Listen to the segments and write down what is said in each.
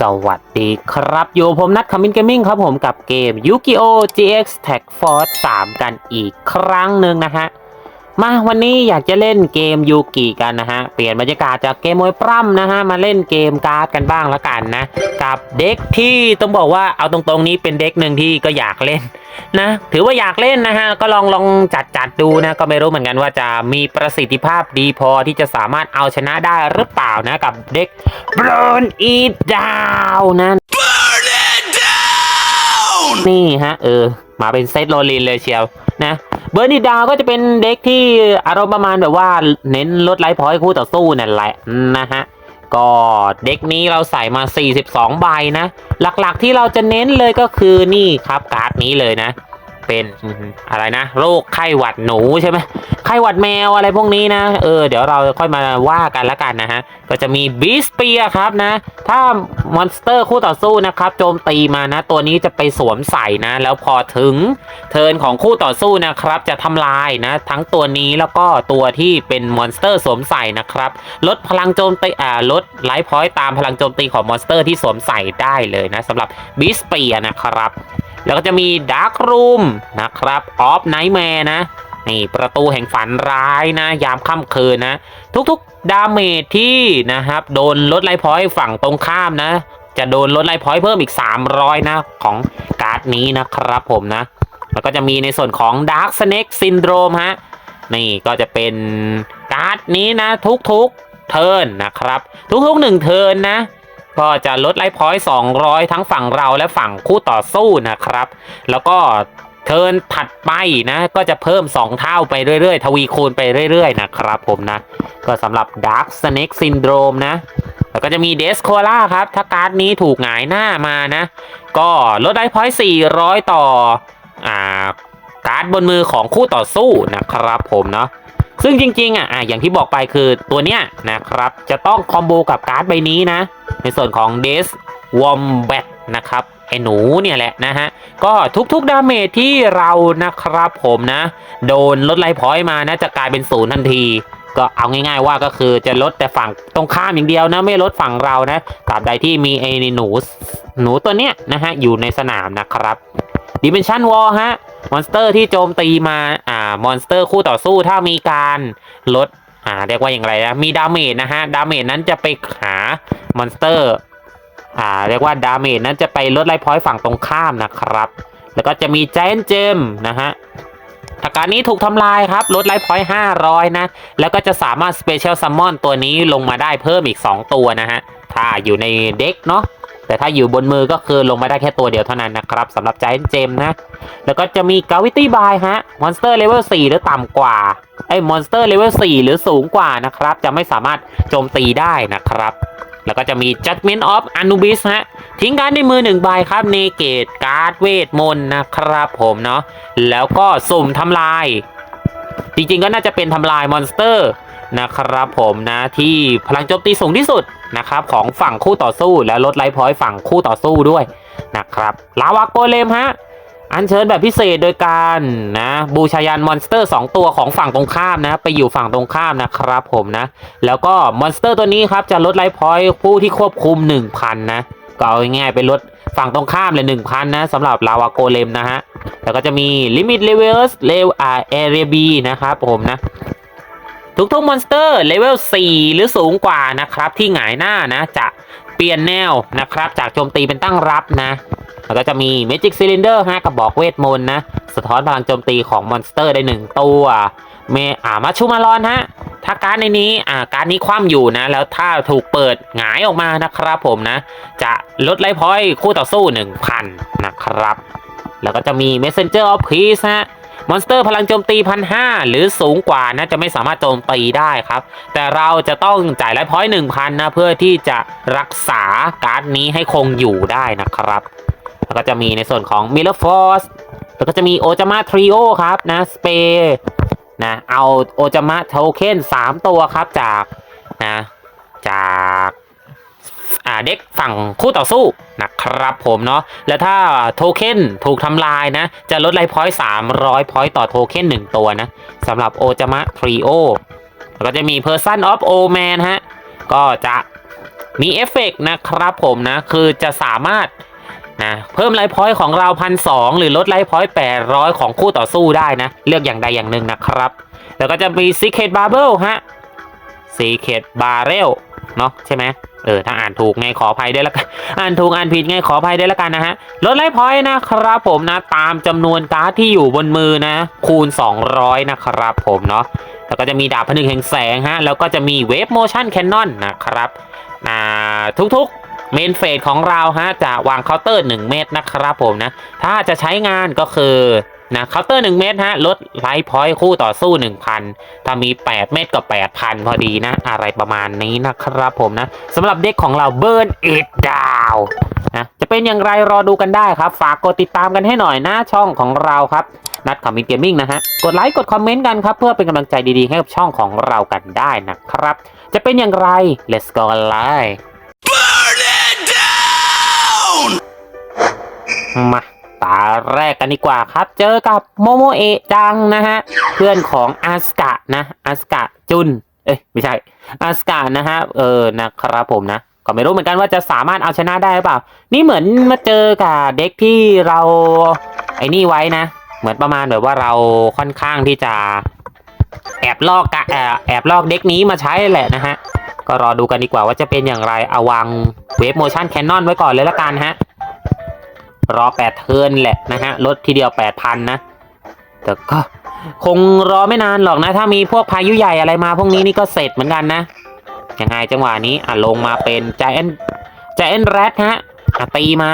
สวัสดีครับ อยู่ผมนัดคามินเกมมิ่งครับผมกับเกมยูกิโอ GX Tag Force 3 กันอีกครั้งหนึ่งนะฮะ มาวันนี้อยากจะเล่นเกมยูกิกันนะฮะ เปลี่ยนบรรยากาศจากเกมมวยปล้ำนะฮะ มาเล่นเกมการ์ดกันบ้างละกันนะ กับเด็กที่ต้องบอกว่าเอาตรงๆนี้เป็นเด็กหนึ่งที่ก็อยากเล่นนะ ถือว่าอยากเล่นนะฮะ ก็ลองลองจัดจัดดูนะ ก็ไม่รู้เหมือนกันว่าจะมีประสิทธิภาพดีพอที่จะสามารถเอาชนะได้หรือเปล่านะ กับเด็ก Burn It Down นะนี่ฮะเออมาเป็นเซตโรลินเลยเชียวนะ เบอร์นิดาวก็จะเป็นเด็กที่อารมณ์ประมาณแบบว่าเน้นลดไลฟ์พอยต์คู่ต่อสู้นั่นแหละนะฮะก็เด็กนี้เราใส่มา 42 ใบนะ หลักๆที่เราจะเน้นเลยก็คือนี่ครับการ์ดนี้เลยนะ เป็นอะไรนะโรคไข้หวัดหนูใช่ไหมไข้หวัดแมวอะไรพวกนี้นะเออเดี๋ยวเราค่อยมาว่ากันละกันนะฮะก็จะมีบีสเปียครับนะ ถ้ามอนสเตอร์คู่ต่อสู้นะครับโจมตีมานะ ตัวนี้จะไปสวมใส่นะ แล้วพอถึงเทิร์นของคู่ต่อสู้นะครับ จะทำลายนะ ทั้งตัวนี้แล้วก็ตัวที่เป็นมอนสเตอร์สวมใส่นะครับ ลดพลังโจมตีอ่าลดไลฟ์พอยต์ตามพลังโจมตีของมอนสเตอร์ที่สวมใส่ได้เลยนะสำหรับบีสเปียนะครับ แล้วก็จะมีดาร์ r รูมนะครับออฟไนท์แมร์นะนี่ประตูแห่งฝันร้ายนะ ยามค่ำคืนนะ ทุกๆดาเมจที่นะครับ โดนลดไลฟ์พอยต์ฝั่งตรงข้ามนะ จะโดนลดไลฟ์พอยต์เพิ่มอีก 300 นะ ของการ์ดนี้นะครับผมนะ แล้วก็จะมีในส่วนของ Dark Snake Syndrome ฮะ นี่ก็จะเป็นการ์ดนี้นะ ทุกๆเทิร์นนะครับ ทุกๆหนึ่งเทิร์นนะ ก็จะลดไลฟ์พอยต์200 ทั้งฝั่งเราและฝั่งคู่ต่อสู้นะครับ แล้วก็เทิร์นถัดไปนะก็จะเพิ่ม 2 เท่าไปเรื่อยๆ ทวีคูณไปเรื่อยๆ นะครับผมนะ ก็สำหรับ Dark Snake Syndrome นะ แล้วก็จะมีเดสโคล่าครับ ถ้าการ์ดนี้ถูกหงายหน้ามานะ ก็ลดไลฟ์พอยต์400 ต่อ อ่า การ์ดบนมือของคู่ต่อสู้นะครับผมเนาะ ซึ่งจริงๆอะอะอย่างที่บอกไปคือตัวเนี้ยนะครับจะต้องคอมโบกับการ์ดใบนี้นะ ในส่วนของ Des w o m b a t นะครับไอ้หนูเนี่ยแหละนะฮะ ก็ทุกๆดาเมจที่เรานะครับผมนะ โดนลดไลฟ์พอยต์มานะจะกลายเป็นศูนย์ทันที ก็เอาง่ายๆว่าก็คือจะลดแต่ฝั่งตรงข้ามอย่างเดียวนะ ไม่ลดฝั่งเรานะตราบใดที่มีไอ้หนูหนูตัวเนี้ยนะฮะอยู่ในสนามนะครับ Dimension Wall ฮะ มอนสเตอร์ที่โจมตีมาอ่ามอนสเตอร์คู่ต่อสู้ถ้ามีการลดอ่าเรียกว่าอย่างไรนะมีดาเมจนะฮะดาเมจนั้นจะไปหามอนสเตอร์อ่าเรียกว่าดาเมจนั้นจะไปลดไลฟ์พอยต์ฝั่งตรงข้ามนะครับ แล้วก็จะมี Giant Gem นะฮะถ้าการนี้ถูกทำลายครับลดไลฟ์พอยต์500นะ แล้วก็จะสามารถ Special Summon ตัวนี้ลงมาได้เพิ่มอีก 2 ตัวนะฮะ ถ้าอยู่ในเด็กเนาะ แต่ถ้าอยู่บนมือก็คือลงมาได้แค่ตัวเดียวเท่านั้นนะครับสำหรับ Giant Gem นะ แล้วก็จะมี Gravity Buy ฮะมอนสเตอร์เลเวล4หรือต่ำกว่าไอ้มอนสเตอร์เลเวล4หรือสูงกว่านะครับ จะไม่สามารถโจมตีได้นะครับ แล้วก็จะมี Judgment of Anubis ฮะทิ้งการในมือหนึ่งใบครับเนเกตการ์ดเวทมนต์นะครับผมเนาะแล้วก็สุ่มทำลาย จริงๆก็น่าจะเป็นทำลายมอนสเตอร์ นะครับผมนะที่พลังโจมตีสูงที่สุดนะครับของฝั่งคู่ต่อสู้และลดไลฟ์พอยต์ฝั่งคู่ต่อสู้ด้วยนะครับลาวาโกเลมฮะอัญเชิญแบบพิเศษโดยการนะบูชายันมอนสเตอร์ 2 ตัวของฝั่งตรงข้ามนะไปอยู่ฝั่งตรงข้ามนะครับผมนะ แล้วก็มอนสเตอร์ตัวนี้ครับจะลดไลฟ์พอยต์ผู้ที่ควบคุม 1,000 นะก็เอาง่ายๆไปลดฝั่งตรงข้ามเลย1,000 นะสำหรับลาวาโกเลมนะฮะแล้วก็จะมีลิมิตเลเวลส์เลวอาเอเรียบีนะครับผมนะ ทุกๆมอนสเตอร์เลเวล 4 หรือสูงกว่านะครับ ที่หงายหน้านะ จะเปลี่ยนแนวนะครับ จากโจมตีเป็นตั้งรับนะแล้วก็จะมี Magic Cylinder ฮะกระบอกเวทมนต์นะ สะท้อนพลังโจมตีของมอนสเตอร์ได้ 1 ตัว เมอ่ามาชูมารอนฮะ ถ้าการในนี้อ่าการนี้คว่ำอยู่นะ แล้วถ้าถูกเปิดหงายออกมานะครับผมนะ จะลดไลฟ์พอยต์คู่ต่อสู้ 1,000 นะครับ แล้วก็จะมี Messenger of Peace ฮะ มอนสเตอร์พลังโจมตีพันห้าหรือสูงกว่านะจะไม่สามารถโจมตีได้ครับ แต่เราจะต้องจ่ายไลฟ์พอยต์หนึ่งพันนะเพื่อที่จะรักษาการ์ดนี้ให้คงอยู่ได้นะครับ แล้วก็จะมีในส่วนของ m i l l e r Force แล้วก็จะมีโอจามะทริโอครับนะสเปนะเอาโอจามะโทเค็น3 ตัวครับจากนะจากอ่า เด็กฝั่งคู่ต่อสู้นะครับผมเนาะแล้วถ้าโทเค็นถูกทำลายนะ จะลดไลฟ์พอยต์300พอยต์ต่อโทเค็น1ตัวนะสำหรับโอจามะทริโอแล้วก็จะมี Person of O Man ฮะ ก็จะมีเอฟเฟกต์นะครับผมนะ คือจะสามารถนะเพิ่มไลฟ์พอยต์ของเราพันสหรือลดไลฟ์พอยต์แปดร้อยของคู่ต่อสู้ได้นะ เลือกอย่างใดอย่างหนึ่งนะครับ แล้วก็จะมี Secret Bubble ฮะ Secret Barrel เนาะใช่ไหม เออถ้าอ่านถูกไงขออภัยได้ละกันอ่านถูกอ่านผิดไงขออภัยได้ละกันนะฮะลดไลฟ์พอยต์นะครับผมนะตามจำนวนการ์ดที่อยู่บนมือนะ คูณ 200 นะครับผมเนาะแล้วก็จะมีดาบผนึกแห่งแสงฮะแล้วก็จะมีเวฟโมชั่นแคนนอนนะครับอ่าทุกๆเมนเฟสของเราฮะจะวางเคาน์เตอร์ 1 เมตรนะครับผมนะถ้าจะใช้งานก็คือ นะเคาน์เตอร์ 1 เมตรฮะลดไลฟ์พอยต์คู่ต่อสู้ 1,000 ถ้ามี 8 เม็ดกับ 8,000 พอดีนะ อะไรประมาณนี้นะครับผมนะสำหรับเด็กของเรา Burn It Down นะจะเป็นอย่างไรรอดูกันได้ครับ ฝากกดติดตามกันให้หน่อยนะช่องของเราครับ นัดคอมมินเกมมิ่งนะฮะ กดไลค์กดคอมเมนต์กันครับ เพื่อเป็นกำลังใจดีๆ ให้กับช่องของเรากันได้นะครับ จะเป็นอย่างไร let's go เลยมา ตาแรกกันดีกว่าครับ เจอกับโมโมเอะจังนะฮะ เพื่อนของอาสกะนะอาสกะจุน เอ้ยไม่ใช่อาสกะนะฮะ เออนะครับผมนะ ก็ไม่รู้เหมือนกันว่าจะสามารถเอาชนะได้หรือเปล่า นี่เหมือนมาเจอกับเด็กที่เราไอ้นี่ไว้นะ เหมือนประมาณแบบว่าเราค่อนข้างที่จะแอบลอกกะแอบแอบลอกเด็กนี้มาใช้แหละนะฮะ ก็รอดูกันดีกว่าว่าจะเป็นอย่างไรเอาวางเวฟโมชั่นแคนนอนไว้ก่อนเลยละกันฮะ รอแปดเทิร์นแหละนะฮะลดทีเดียวแปดพันนะ แต่ก็คงรอไม่นานหรอกนะ ถ้ามีพวกพายุใหญ่อะไรมาพวกนี้นี่ก็เสร็จเหมือนกันนะยังไงจังหวะนี้อะลงมาเป็นจ i เ n นจ i เ n นแรดฮะตีมา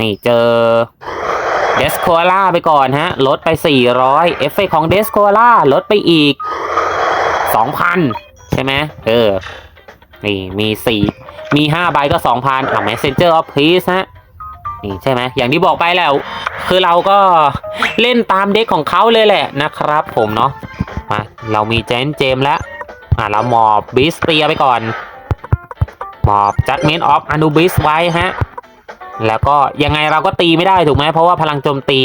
นี่เจอเดสโคล่าไปก่อนฮะ ลดไป 400 เอฟเฟของเดสโคล่าลดไปอีก 2,000 ใช่ไหมเออ นี่มี 4 มี 5 ใบก็ 2,000อะ Messenger of Peace ฮะ นี่ใช่ไหมอย่างที่บอกไปแล้ว คือเราก็เล่นตามเด็กของเขาเลยแหละนะครับ ผมเนาะมาเรามีเจนเจมแล้วอะเราหมอบบิสเตียไปก่อน หมอบจัดเมนออฟอนูบิสไว้ฮะ แล้วก็ยังไงเราก็ตีไม่ได้ถูกไหมเพราะว่าพลังโจมตี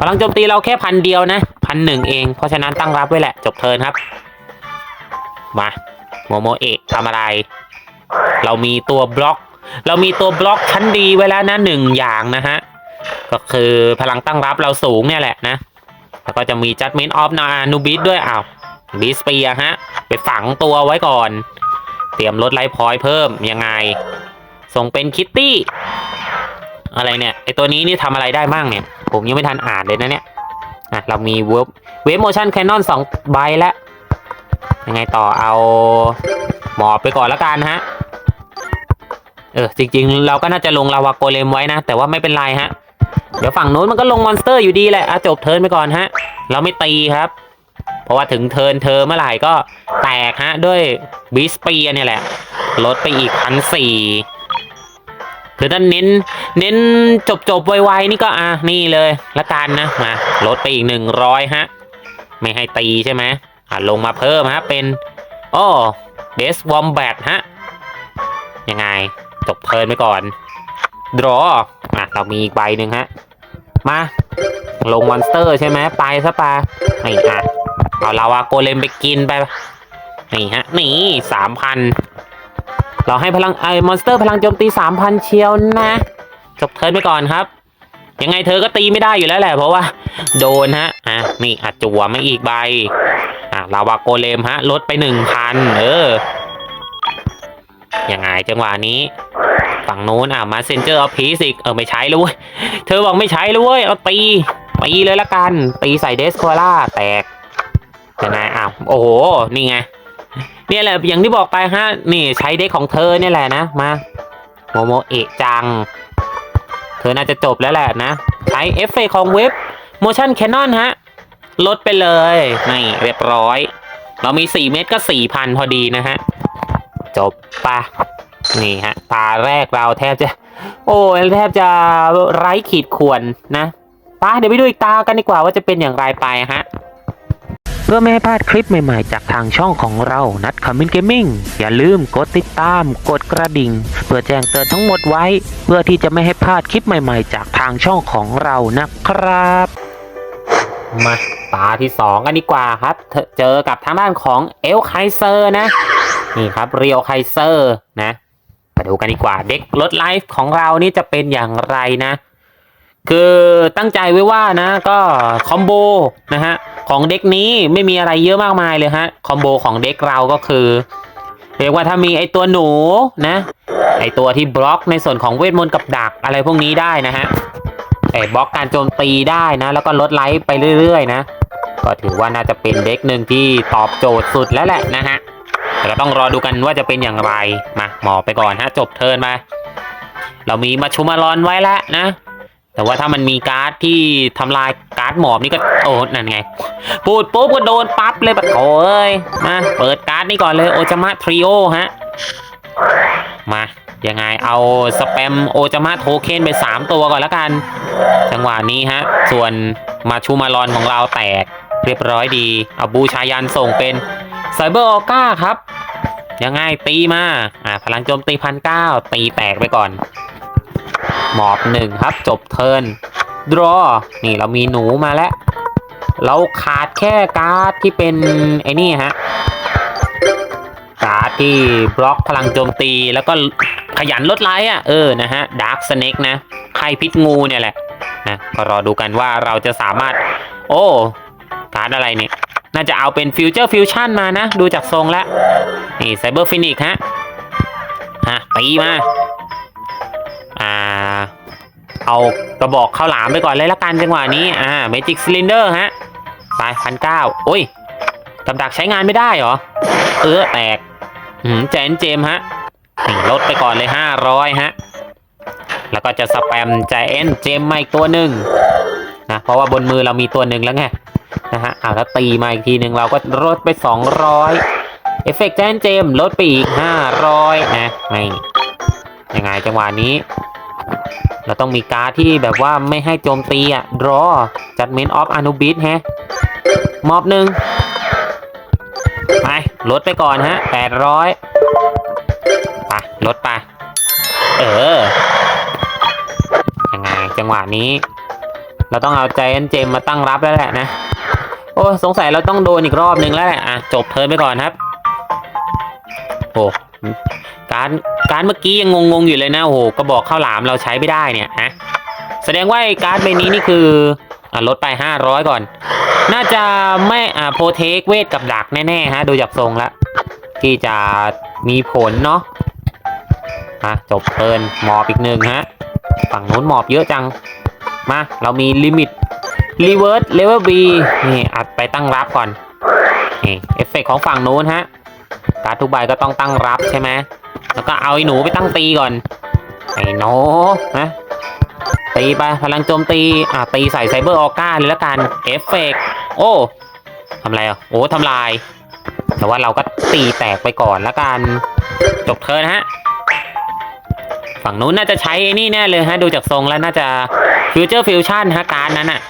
พลังโจมตีเราแค่พันเดียวนะพันหนึ่งเอง เพราะฉะนั้นตั้งรับไว้แหละจบเทินครับ มาโมโมเอะทำอะไร เรามีตัวบล็อก เรามีตัวบล็อกชั้นดีไว้แล้วนะหนึ่งอย่างนะฮะ ก็คือพลังตั้งรับเราสูงเนี่ยแหละนะ แล้วก็จะมี Judgment of นานูบิสด้วยอ้าวบิสเปียฮะ ไปฝังตัวไว้ก่อน เตรียมลดไลฟ์พอยต์เพิ่มยังไง ส่งเป็นคิตตี้ อะไรเนี่ยไอตัวนี้นี่ทำอะไรได้บ้างเนี่ย ผมยังไม่ทันอ่านเลยนะเนี่ยอะเรามีเวฟเวฟโมชั่นแคนนอนสองใบแล้วยังไงต่อเอาหมอบไปก่อนแล้วกันฮะ เออจริงๆ เราก็น่าจะลงลาวาโกเลมไว้นะ แต่ว่าไม่เป็นไรฮะ เดี๋ยวฝั่งนู้นมันก็ลงมอนสเตอร์อยู่ดีแหละอะจบเทิร์นไปก่อนฮะ เราไม่ตีครับ เพราะว่าถึงเทิร์นเธอเมื่อไหร่ก็แตกฮะ ด้วยบิสเปียเนี่ยแหละ ลดไปอีกพันสี่คือถ้าเน้น เน้นจบจบไวๆนี่ก็อะนี่เลยละกันนะมาลดไปอีกหนึ่งร้อยฮะ ไม่ให้ตีใช่ไหมอะลงมาเพิ่มฮะเป็นโอ้เดสวอมแบทฮะ ยังไง จบเทินไปก่อนดรออะเรามีอีกใบหนึ่งฮะ มา ลงมอนสเตอร์ใช่ไหมไปซะปะนี่อะเอาลาวาโกเลมไปกินไปนี่ฮะ นี่สามพันเราให้พลังไอ้มอนสเตอร์พลังโจมตีสามพันเชียวนะจบเทิร์นไปก่อนครับ ยังไงเธอก็ตีไม่ได้อยู่แล้วแหละเพราะว่า โดนฮะอะนี่อัดจั่วมาอีกใบอะลาวาโกเลมฮะ ลดไปหนึ่งพันเออ ยังไงจังหวะนี้ ฝั่งนู้นอะมาเซนเจอร์เอาพีสิกเออไม่ใช้แล้วเว้ยเธอบอกไม่ใช้แล้วเว้ยเอาตีตีเลยละกัน ตีใส่เดสโคล่าแตกยังไงอ้าวโอ้โห นี่ไงเนี่ยแหละอย่างที่บอกไปฮะนี่ใช้เด็กของเธอเนี่ยแหละนะมาโมโมเอะจัง เธอน่าจะจบแล้วแหละนะใช้เอฟเฟของเว็บ motion cannon ฮะลดไปเลยนี่เรียบร้อย เรามี 4 เม็ดก็ 4,000 พอดีนะฮะ จบปะนี่ฮะ ตาแรกเราแทบจะ โอ้ยแทบจะไร้ขีดข่วนนะไปเดี๋ยวไปดูอีกตากันดีกว่าว่าจะเป็นอย่างไรไปฮะเพื่อไม่ให้พลาดคลิปใหม่ๆ จากทางช่องของเรา นัดคอมมินเกมมิ่ง อย่าลืมกดติดตาม กดกระดิ่ง เพื่อแจ้งเตือนทั้งหมดไว้ เพื่อที่จะไม่ให้พลาดคลิปใหม่ๆ จากทางช่องของเรานะครับ มาตาที่สองกันดีกว่าครับเธอเจอกับทางด้านของเอลไคเซอร์นะ นี่ครับเรียวไคเซอร์นะดูกันดีกว่าเด็กลดไลฟ์ของเรานี่จะเป็นอย่างไรนะ คือตั้งใจไว้ว่านะ ก็คอมโบนะฮะของเด็กนี้ไม่มีอะไรเยอะมากมายเลยฮะคอมโบของเด็กเราก็คือเรียกว่าถ้ามีไอตัวหนูนะ ไอตัวที่บล็อกในส่วนของเวทมนต์กับดักอะไรพวกนี้ได้นะฮะไอบล็อกการโจมตีได้นะ แล้วก็ลดไลฟ์ไปเรื่อยๆ นะ ก็ถือว่าน่าจะเป็นเด็กหนึ่งที่ตอบโจทย์สุดแล้วแหละนะฮะ แต่ก็ต้องรอดูกันว่าจะเป็นอย่างไรมาหมอไปก่อนฮะจบเทิร์นมา เรามีมาชุมารอนไว้แล้วนะ แต่ว่าถ้ามันมีการ์ดที่ทำลายการ์ดหมอบนี่ก็โอ้นั่นไง พูดปุ๊บก็โดนปั๊บเลยปะโถเอ้ยมาเปิดการ์ดนี่ก่อนเลยโอจามะทริโอฮะมายังไงเอาสแปมโอจามะโทเค็นไป 3 ตัวก่อนแล้วกัน จังหวะนี้ฮะ ส่วนมาชูมารอนของเราแตก เรียบร้อยดี เอาบูชายันส่งเป็นไซเบอร์ออก้าครับ ยังไงตีมาอ่าพลังโจมตีพันเก้าตีแตกไปก่อน หมอบหนึ่งครับ จบเทิร์นดรอนี่เรามีหนูมาแล้ว เราขาดแค่การ์ดที่เป็นไอ้นี่ฮะการ์ดที่บล็อกพลังโจมตีแล้วก็ขยันลดไลท์อะเออนะฮะดาร์คสเน็กนะไข่พิษงูเนี่ยแหละนะก็รอดูกันว่าเราจะสามารถ โอ้การ์ดอะไรเนี่ย น่าจะเอาเป็นฟิวเจอร์ฟิวชั่นมานะ ดูจากทรงแล้วนี่ไซเบอร์ฟินิกฮะฮะตีมา อ่า เอากระบอกข้าวหลามไปก่อนเลยละกันจังหวะนี้ อ่าเมจิกซิลินเดอร์ฮะตายพันเก้าโอ้ยกับดักใช้งานไม่ได้เหรอ เออแตกหืมแจนเจมส์ฮะลดไปก่อนเลยห้าร้อยฮะ แล้วก็จะสแปมใจเอ็นเจมมาอีกตัวหนึ่งนะ เพราะว่าบนมือเรามีตัวหนึ่งแล้วไง นะฮะอ่าแล้วตีมาอีกทีหนึ่งเราก็ลดไปสองร้อยเอฟเฟกต์แจนเจมลดไปอีกห้าร้อยนะไม่ยังไงจังหวะนี้ เราต้องมีการ์ดที่แบบว่าไม่ให้โจมตีอะ draw judgment of Anubis ฮะมอบหนึ่งไปลดไปก่อนฮะแปดร้อยไปลดไป เออยังไงจังหวะนี้ เราต้องเอาใจแอนเจมมาตั้งรับแล้วแหละนะ โอ้สงสัยเราต้องโดนอีกรอบหนึ่งแล้วแหละอะจบเทิร์นไปก่อนครับโอ้การการเมื่อกี้ยังงงๆอยู่เลยนะโอ้โหกระบอกข้าวหลามเราใช้ไม่ได้เนี่ยฮะแสดงว่าการ์ดใบนี้นี่คืออะลดไปห้าร้อยก่อน น่าจะไม่อ่าโปรเทคเวทกับดักแน่ๆฮะดูจากทรงแล้วที่จะมีผลเนาะอะจบเทิร์นหมอบอีกหนึ่งฮะฝั่งนู้นหมอบเยอะจังมาเรามีลิมิต รีเวิร์สเลเวลบีนี่อัดไปตั้งรับก่อนนี่เอฟเฟกของฝั่งนู้นฮะการทุกใบก็ต้องตั้งรับใช่ไหมแล้วก็เอาไอ้หนูไปตั้งตีก่อน ไอ้โนนะตีไปพลังโจมตีอะตีใส่ไซเบอร์ออก้าเลยละกันเอฟเฟกโอ้ทำอะไรอะโอ้ทำลาย แต่ว่าเราก็ตีแตกไปก่อนละกัน จบเทิร์นฮะฝั่งนู้นน่าจะใช้ไอ้นี่แน่เลยฮะ ดูจากทรงแล้วน่าจะฟิวเจอร์ฟิวชั่นฮะการนั้นน่ะ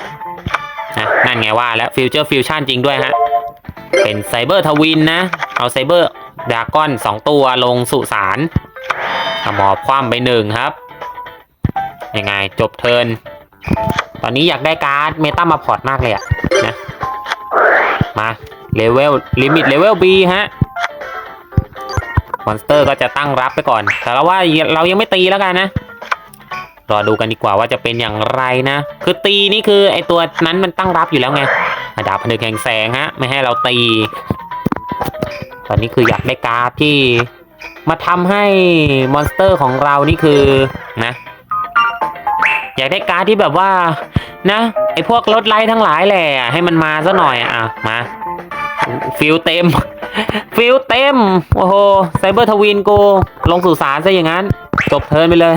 นั่นไงว่าแล้วฟิวเจอร์ฟิวชั่นจริงด้วยฮะ เป็นไซเบอร์ทวินนะ เอาไซเบอร์ดากอนสองตัวลงสุสานหมอบคว่ำไปหนึ่งครับ ยังไงจบเทิน ตอนนี้อยากได้การ์ดเมตามาพอร์ตมากเลยอะนะ มาเลเวลลิมิตเลเวล B ฮะ มอนสเตอร์ก็จะตั้งรับไปก่อน แต่เราว่าเรายังไม่ตีแล้วกันนะ รอดูกันดีกว่าว่าจะเป็นอย่างไรนะ คือตีนี่คือไอตัวนั้นมันตั้งรับอยู่แล้วไงดาบพนึกแห่งแสงฮะ ไม่ให้เราตี ตอนนี้คืออยากได้การ์ดที่มาทำให้มอนสเตอร์ของเรานี่คือนะ อยากได้การ์ดที่แบบว่า นะไอพวกรถไลท์ทั้งหลายแหละให้มันมาซะหน่อยอะมาฟิลเต็ม ฟิลเต็ม โอ้โหไซเบอร์ทวินโกลงสู่สารซะอย่างนั้น จบเทินไปเลย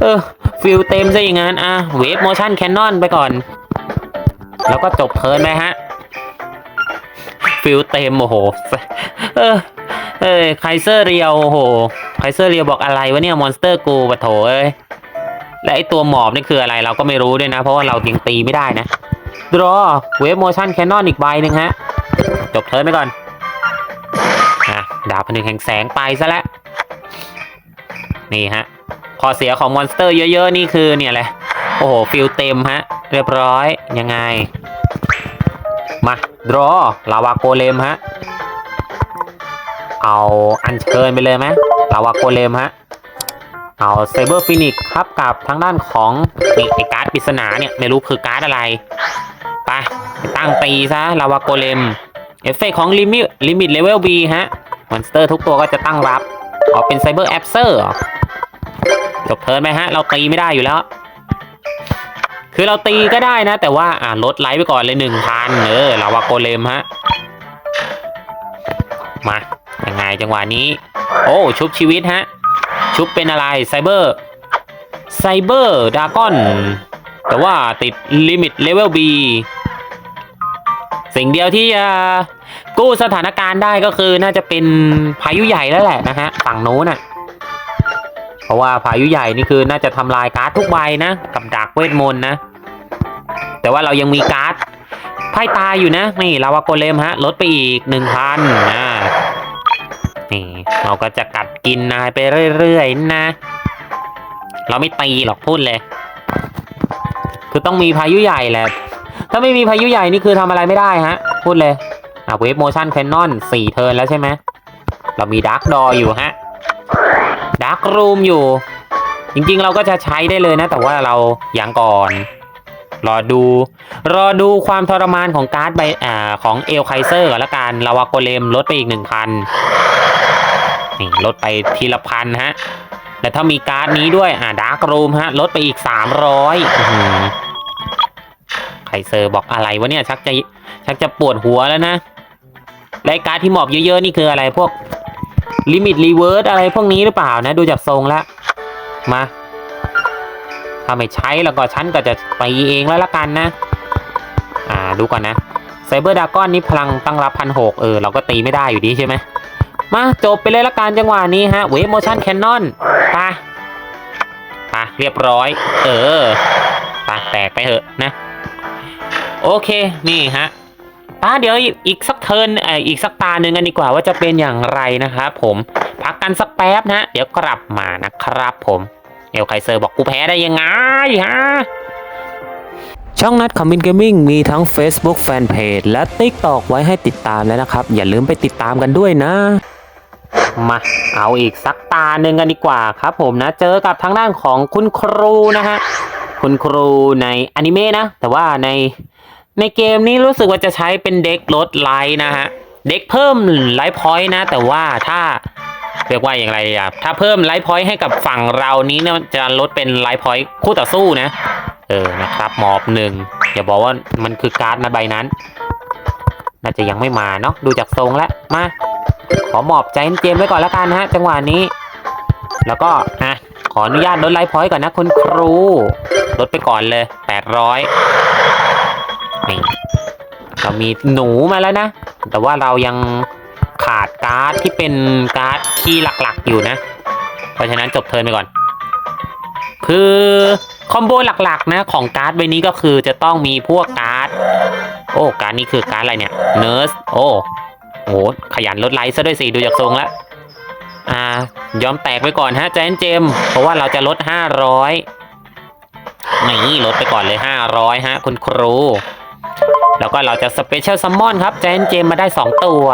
เออ ฟิลเต็มซะอย่างนั้นอะเวฟโมชั่นแคนนอนไปก่อน แล้วก็จบเทิร์นไปฮะ ฟิลเต็มโอ้โห เออเออไคเซอร์เรียวโอ้โหไคเซอร์เรียวบอกอะไรวะเนี่ยมอนสเตอร์กูปะโถเอ้ยและไอตัวหมอบนี่คืออะไรเราก็ไม่รู้ด้วยนะ เพราะว่าเรายังตีไม่ได้นะดรอเวฟโมชั่นแคนนอนอีกใบหนึ่งฮะ จบเทิร์นไปก่อนอะดาบพนึงแห่งแสงไปซะแล้วนี่ฮะ ข้อเสียของมอนสเตอร์เยอะๆ นี่คือเนี่ยแหละ โอ้โห ฟิลเต็มฮะ เรียบร้อย ยังไง มาดรอลาวาโกเลมฮะ เอาอันเชิญไปเลยไหมลาวาโกเลมฮะ เอาไซเบอร์ฟินิกครับกับทางด้านของนี่ไอการ์ดปริศนาเนี่ยไม่รู้คือการ์ดอะไร ไปตั้งตีซะลาวาโกเลม เอฟเฟกของลิมิตลิมิตเลเวลบีฮะ มอนสเตอร์ทุกตัวก็จะตั้งรับออกเป็นไซเบอร์แอปเซอร์ บเทิร์นไหมฮะ เราตีไม่ได้อยู่แล้ว คือเราตีก็ได้นะ แต่ว่าอ่าลดไลท์ไปก่อนเลยหนึ่งพันเออลาวาโกเลมฮะ มายังไงจังหวะนี้ โอ้ชุบชีวิตฮะ ชุบเป็นอะไรไซเบอร์ไซเบอร์ดากอน แต่ว่าติดลิมิตเลเวล B สิ่งเดียวที่จะกู้สถานการณ์ได้ก็คือน่าจะเป็นพายุใหญ่แล้วแหละนะฮะ ฝั่งโน้นน่ะ ราะว่าพายุใหญ่นี่คือน่าจะทำลายการ์ดทุกใบนะ กับดักเวทมนต์นะ แต่ว่าเรายังมีการ์ดไพ่ตายอยู่นะนี่ลาวาโกเลมฮะ ลดไปอีกหนึ่งพันอ่านี่เราก็จะกัดกินนายไปเรื่อยๆนะ เราไม่ตีหรอกพูดเลย คือต้องมีพายุใหญ่แหละ ถ้าไม่มีพายุใหญ่นี่คือทำอะไรไม่ได้ฮะ พูดเลยอะเวฟโมชั่นแคนนอนสี่เทิร์นแล้วใช่ไหมเรามีดาร์กดออยู่ฮะ ดาร์กรูมอยู่ จริงๆเราก็จะใช้ได้เลยนะ แต่ว่าเราอยังก่อน รอดู รอดูความทรมานของการ์ดใบอ่าของเอลไคเซอร์ก่อนละกันลาวาโกเลมลดไปอีกหนึ่งพันนี่ลดไปทีละพันฮะแต่ถ้ามีการ์ดนี้ด้วยอ่าดาร์กรูมฮะลดไปอีกสามร้อยไคเซอร์บอกอะไรวะเนี่ยชักจะชักจะปวดหัวแล้วนะรายการดที่หมอบเยอะๆนี่คืออะไรพวก ลิมิตรีเวิร์สอะไรพวกนี้หรือเปล่านะ ดูจากทรงแล้วมาถ้าไม่ใช้แล้วก็ฉันก็จะไปเองแล้วละกันนะ อ่าดูก่อนนะไซเบอร์ดากอนนี่พลังตั้งรับพันหกเออ เราก็ตีไม่ได้อยู่ดีใช่ไหมมาจบไปเลยละกันจังหวะนี้ฮะเวฟโมชั่นแคนนอนปไปะเรียบร้อย เออไปแตกไปเถอะนะ โอเคนี่ฮะ ตาเดี๋ยวอีกสักเทินเอ่ออีกสักตาหนึ่งกันดีกว่าว่าจะเป็นอย่างไรนะครับผมพักกันสักแป๊บนะ เดี๋ยวกลับมานะครับผมเอลไคเซอร์บอกกูแพ้ได้ยังไงฮะช่องนัดคอมมินเกมมิ่งมีทั้ง Facebook Fanpage และ TikTok ไว้ให้ติดตามแล้วนะครับ อย่าลืมไปติดตามกันด้วยนะ มาเอาอีกสักตาหนึ่งกันดีกว่าครับผมนะ เจอกับทางด้านของคุณครูนะฮะคุณครูในอนิเมะนะ แต่ว่าใน ในเกมนี้รู้สึกว่าจะใช้เป็นเด็กลดไลท์นะฮะ เด็กเพิ่มไลท์พอยต์นะ แต่ว่าถ้าเรียกว่าอย่างไรอะถ้าเพิ่มไลท์พอยต์ให้กับฝั่งเรานี้เนี่ยจะลดเป็นไลท์พอยต์คู่ต่อสู้นะ เออนะครับหมอบหนึ่งอย่าบอกว่ามันคือการ์ดนะใบนั้น น่าจะยังไม่มาเนาะดูจากทรงแล้วมา ขอหมอบใจเจมไว้ก่อนแล้วกันนะฮะ จังหวะนี้ แล้วก็อะขออนุญาตลดไลฟ์พอยต์ก่อนนะคุณครูลดไปก่อนเลยแปดร้อย เรามีหนูมาแล้วนะ แต่ว่าเรายังขาดการ์ดที่เป็นการ์ดคีย์หลักๆอยู่นะ เพราะฉะนั้นจบเทิร์นไปก่อน คือคอมโบหลักๆนะของการ์ดใบนี้ก็คือจะต้องมีพวกการ์ด โอ้การ์ดนี้คือการ์ดอะไรเนี่ยเนิร์สโอ้โหขยันลดไลท์ซะด้วยสิดูจากทรงแล้วอ่ายอมแตกไปก่อนฮะแจนเจม เพราะว่าเราจะลด 500นี่ลดไปก่อนเลย 500 ฮะ คุณครู แล้วก็เราจะสเปเชียลซัมมอนครับแจนเจมมาได้ 2 ตัว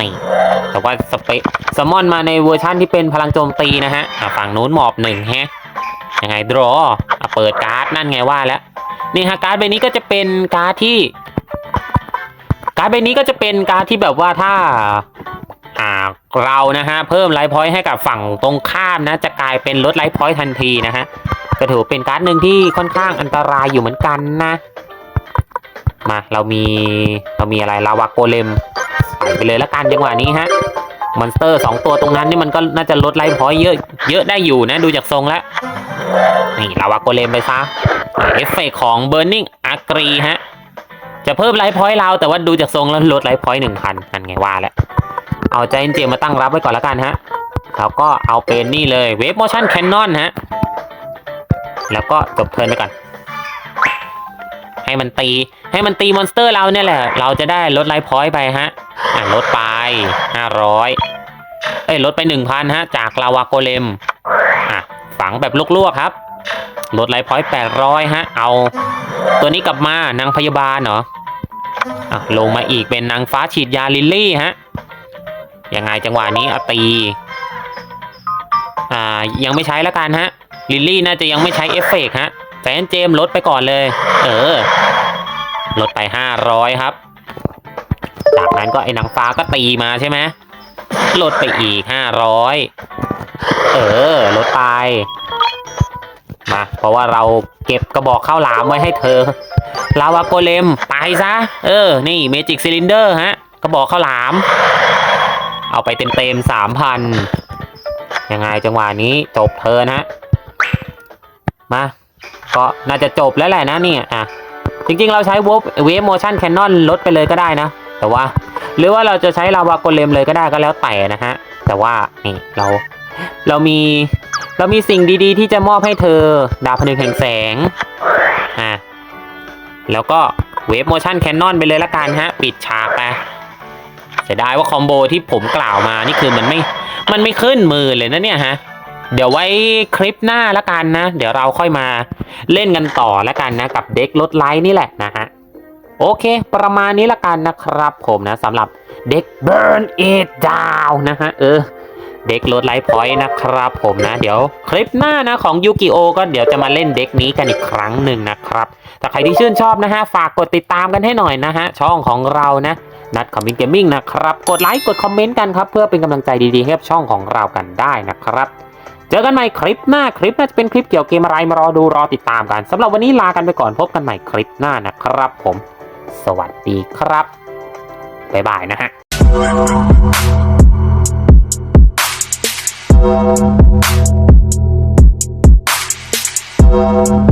นี่แต่ว่าสเปซัมมอนมาในเวอร์ชั่นที่เป็นพลังโจมตีนะฮะฝั่งนู้นหมอบหนึ่งฮะยังไงดรออะเปิดการ์ดนั่นไงว่าแล้วนี่ฮะการ์ดใบนี้ก็จะเป็นการ์ดที่ การ์ดใบนี้ก็จะเป็นการ์ดที่แบบว่าถ้าอ่าเรานะฮะเพิ่มไลฟ์พอยต์ให้กับฝั่งตรงข้ามนะ จะกลายเป็นลดไลฟ์พอยต์ทันทีนะฮะก็ถือเป็นการ์ดหนึ่งที่ค่อนข้างอันตรายอยู่เหมือนกันนะ มาเรามีเรามีอะไรลาวาโกเลมใส่ไปเลยละกันจังหวะนี้ฮะมอนสเตอร์สองตัวตรงนั้นนี่มันก็น่าจะลดไลฟ์พอยต์เยอะเยอะได้อยู่นะดูจากทรงแล้วนี่ลาวาโกเลมไปซะเอฟเฟกของ Burning a g r e ฮะจะเพิ่มไลฟ์พอยต์เราแต่ว่าดูจากทรงแล้วลดไลฟ์พอยต์หนึ่งพันนั่นไงว่าแล้วเอาใจเจมมาตั้งรับไว้ก่อนแล้วกันฮะแล้วก็เอาเป็นนี่เลยเวฟโมชั่นแคนนอนฮะแล้วก็จบเทิร์นไปก่อน ให้มันตี ให้มันตีมอนสเตอร์เราเนี่ยแหละ เราจะได้ลดไลฟ์พอยต์ไปฮะ อะลดไปห้าร้อยเอ้ยลดไปหนึ่งพันฮะ จากลาวาโกเลม อะฝังแบบลวกๆครับลดไลฟ์พอยต์แปดร้อยฮะ เอา ตัวนี้กลับมานางพยาบาลเหรออะลงมาอีกเป็นนางฟ้าฉีดยาลิลลี่ฮะยังไงจังหวะนี้เอาตียังไม่ใช้แล้วกันฮะลิลลี่น่าจะยังไม่ใช้เอฟเฟกฮะ แฟนเจมลดไปก่อนเลย เออ ลดไปห้าร้อยครับ จากนั้นก็ไอ้นางฟ้าก็ตีมาใช่ไหมลดไปอีกห้าร้อยเออ ลดไป มา เพราะว่าเราเก็บกระบอกข้าวหลามไว้ให้เธอ ลาวาโกเลม ไปซะ เออ นี่เมจิกซิลินเดอร์ฮะ กระบอกข้าวหลาม เอาไปเต็มๆสามพันยังไงจังหวะนี้จบเธอนะฮะ มา ก็น่าจะจบแล้วแหละนะเนี่ยอะจริงๆ เราใช้เวฟเวฟโมชั่นแคนนอนลดไปเลยก็ได้นะ แต่ว่า หรือว่าเราจะใช้ลาวาโกเลมเลยก็ได้ก็แล้วแต่นะฮะ แต่ว่านี่เราเรามีเรามีสิ่งดีๆ ที่จะมอบให้เธอ ดาวพนึงแห่งแสงอะแล้วก็เวฟโมชั่นแคนนอนไปเลยละกันฮะ ปิดฉากไปเสียดายว่าคอมโบที่ผมกล่าวมานี่คือมันไม่มันไม่ขึ้นมือเลยนะเนี่ยฮะ เดี๋ยวไว้คลิปหน้าละกันนะ เดี๋ยวเราค่อยมาเล่นกันต่อละกันนะ กับเด็กลดไลท์นี่แหละนะฮะ โอเค ประมาณนี้ละกันนะครับผมนะสำหรับเด็ก Burn It Down นะฮะ เออ เด็กลดไลท์พอยต์นะครับผมนะ เดี๋ยวคลิปหน้านะของยูกิโอก็เดี๋ยวจะมาเล่นเด็กนี้กันอีกครั้งหนึ่งนะครับถ้าใครที่ชื่นชอบนะฮะ ฝากกดติดตามกันให้หน่อยนะฮะ ช่องของเรานะนัดคอมมินเกมมิ่งนะครับ กดไลค์ กดคอมเมนต์กันครับ เพื่อเป็นกำลังใจดีๆให้กับช่องของเรากันได้นะครับ เจอกันใหม่คลิปหน้าคลิปน่าจะเป็นคลิปเกี่ยวกับเกมอะไรมารอดูรอติดตามกันสำหรับวันนี้ลากันไปก่อนพบกันใหม่คลิปหน้านะครับ ผม สวัสดีครับบ๊ายบายนะฮะ